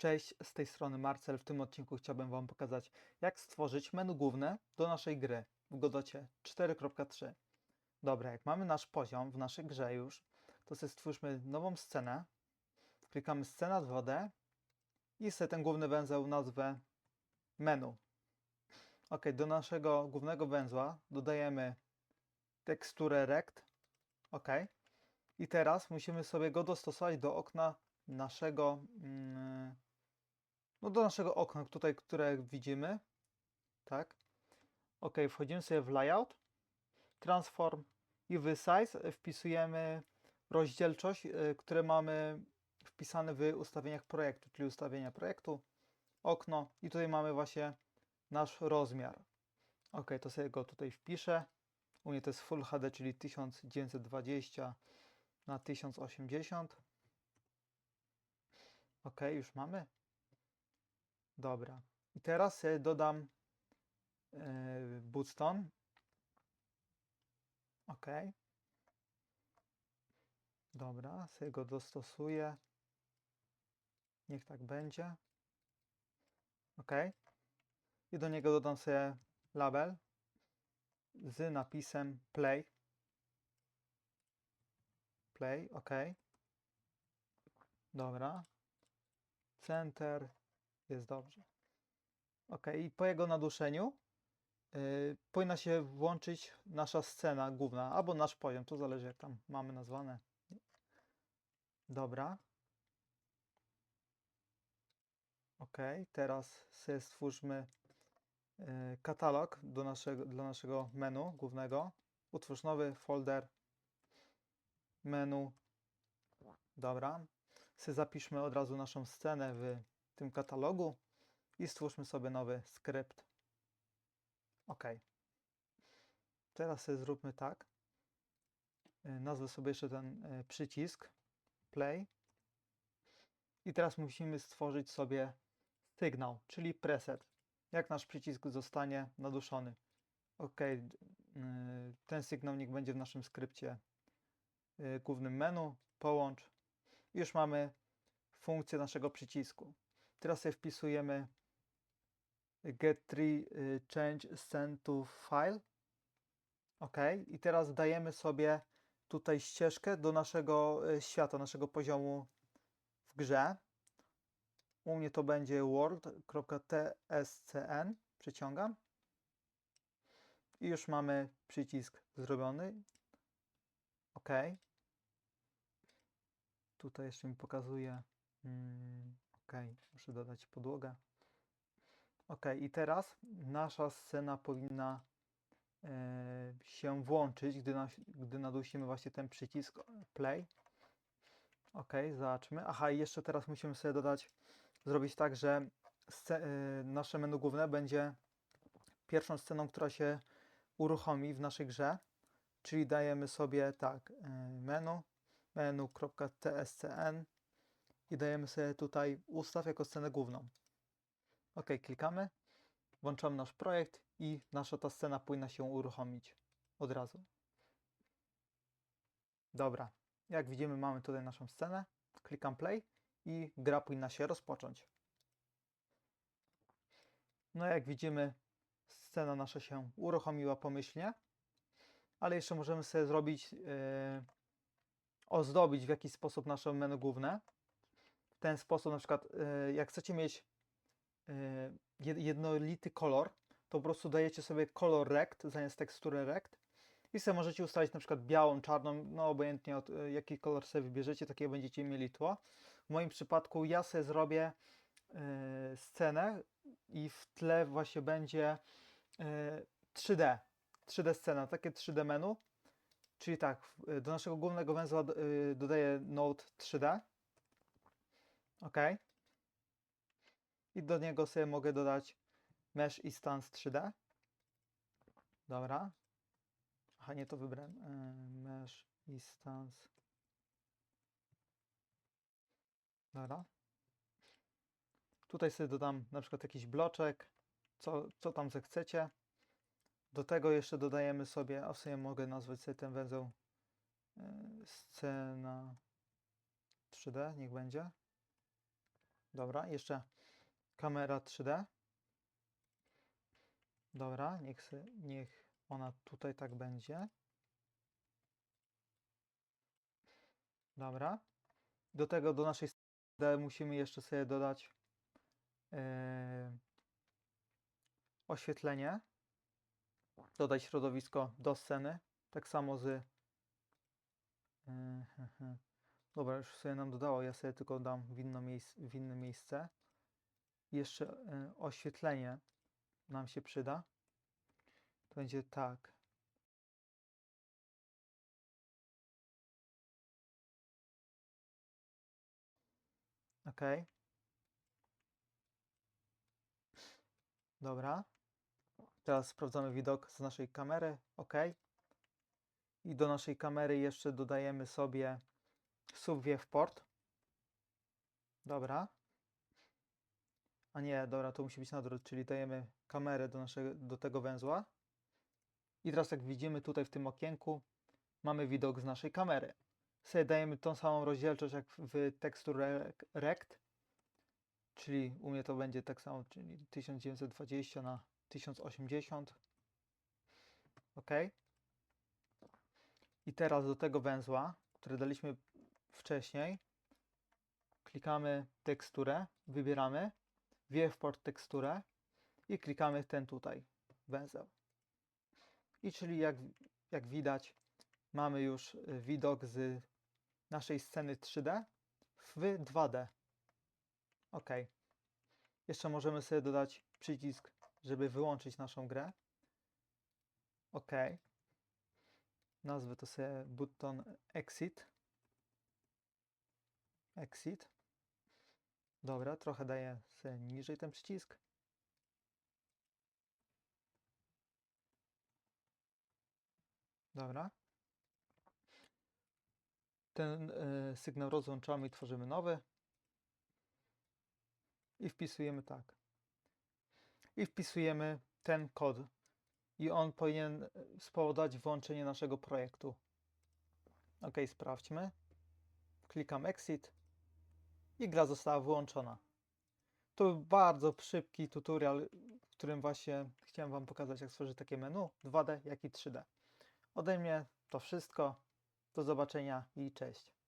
Cześć, z tej strony Marcel. W tym odcinku chciałbym Wam pokazać, jak stworzyć menu główne do naszej gry w Godocie 4.3. Dobra, jak mamy nasz poziom w naszej grze już, to sobie stwórzmy nową scenę. Klikamy scena 2D i sobie ten główny węzeł nazwę menu. Ok, do naszego głównego węzła dodajemy teksturę rect. Ok. I teraz musimy sobie go dostosować do okna naszego, mm, no do naszego okna tutaj, które widzimy, tak. Ok, wchodzimy sobie w layout, transform i w size wpisujemy rozdzielczość, y, które mamy wpisane w ustawieniach projektu, czyli ustawienia projektu, okno i tutaj mamy właśnie nasz rozmiar. Ok, to sobie go tutaj wpiszę. U mnie to jest Full HD, czyli 1920 na 1080. Ok, już mamy. Dobra. I teraz dodam yy, bootstone. Ok. Dobra, sobie go dostosuję. Niech tak będzie. Ok. I do niego dodam sobie label z napisem play. Play, ok. Dobra. Center. Jest dobrze. Ok, i po jego naduszeniu yy, powinna się włączyć nasza scena główna, albo nasz poziom, to zależy jak tam mamy nazwane. Dobra. Ok, teraz sobie stwórzmy yy, katalog do naszego, dla naszego menu głównego. Utwórz nowy folder menu. Dobra. Sobie zapiszmy od razu naszą scenę w tym katalogu i stwórzmy sobie nowy skrypt. OK. Teraz zróbmy tak. Y, Nazwę sobie jeszcze ten y, przycisk play. I teraz musimy stworzyć sobie sygnał, czyli preset. Jak nasz przycisk zostanie naduszony. OK. Ten sygnał niech będzie w naszym skrypcie y, głównym menu. Połącz. Już mamy funkcję naszego przycisku. Teraz sobie wpisujemy get tree y, change send to file. OK. I teraz dajemy sobie tutaj ścieżkę do naszego y, świata, naszego poziomu w grze. U mnie to będzie world.tscn. Przyciągam. I już mamy przycisk zrobiony. OK. Tutaj jeszcze mi pokazuje. Mm, ok, muszę dodać podłogę. Ok, i teraz nasza scena powinna e, się włączyć, gdy, nas, gdy nadusimy właśnie ten przycisk play. Ok, zobaczmy. Aha, i jeszcze teraz musimy sobie dodać, zrobić tak, że e, nasze menu główne będzie pierwszą sceną, która się uruchomi w naszej grze. Czyli dajemy sobie tak, e, menu, menu.tscn i dajemy sobie tutaj ustaw jako scenę główną. OK, klikamy, włączamy nasz projekt i nasza ta scena powinna się uruchomić od razu. Dobra, jak widzimy mamy tutaj naszą scenę, klikam play i gra powinna się rozpocząć. No jak widzimy scena nasza się uruchomiła pomyślnie, ale jeszcze możemy sobie zrobić, yy, ozdobić w jakiś sposób nasze menu główne ten sposób, na przykład y, jak chcecie mieć y, jed- jednolity kolor, to po prostu dajecie sobie kolor rect zamiast tekstury rect i sobie możecie ustalić na przykład białą, czarną, no obojętnie od y, jaki kolor sobie wybierzecie, takie będziecie mieli tło. W moim przypadku ja sobie zrobię scenę i w tle właśnie będzie y, 3D, 3D scena, takie 3D menu. Czyli tak, do naszego głównego węzła dodaję Node 3D. OK. I do niego sobie mogę dodać Mesh Instance 3D. Dobra. Aha, nie to wybrałem. Yy, Mesh Instance. Dobra. Tutaj sobie dodam na przykład jakiś bloczek, co, co tam zechcecie. Do tego jeszcze dodajemy sobie, a w sumie mogę nazwać sobie ten węzeł yy, scena 3D, niech będzie. Dobra, jeszcze kamera 3D. Dobra, niech, niech ona tutaj tak będzie. Dobra. Do tego, do naszej sceny musimy jeszcze sobie dodać yy, oświetlenie. Dodać środowisko do sceny. Tak samo z... Yy. Dobra, już sobie nam dodało, ja sobie tylko dam w, inno miejsc, w inne miejsce. Jeszcze y, oświetlenie nam się przyda. To będzie tak. Ok. Dobra. Teraz sprawdzamy widok z naszej kamery. Ok. I do naszej kamery jeszcze dodajemy sobie subwiew port. Dobra. A nie, dobra, to musi być na odwrót, czyli dajemy kamerę do, naszego, do tego węzła. I teraz jak widzimy tutaj w tym okienku, mamy widok z naszej kamery. Sobie dajemy tą samą rozdzielczość jak w Texture Rect, czyli u mnie to będzie tak samo, czyli 1920 na 1080. OK. I teraz do tego węzła, który daliśmy wcześniej, klikamy teksturę, wybieramy, Viewport teksturę i klikamy ten tutaj węzeł. I czyli jak, jak widać, mamy już y, widok z naszej sceny 3D w 2D. OK. Jeszcze możemy sobie dodać przycisk, żeby wyłączyć naszą grę. OK. Nazwę to sobie button Exit. Exit. Dobra, trochę daję niżej ten przycisk. Dobra. Ten y, sygnał rozłączamy i tworzymy nowy. I wpisujemy tak. I wpisujemy ten kod. I on powinien spowodować włączenie naszego projektu. OK, sprawdźmy. Klikam Exit i gra została wyłączona. To był bardzo szybki tutorial, w którym właśnie chciałem Wam pokazać, jak stworzyć takie menu 2D, jak i 3D. Ode mnie to wszystko. Do zobaczenia i cześć.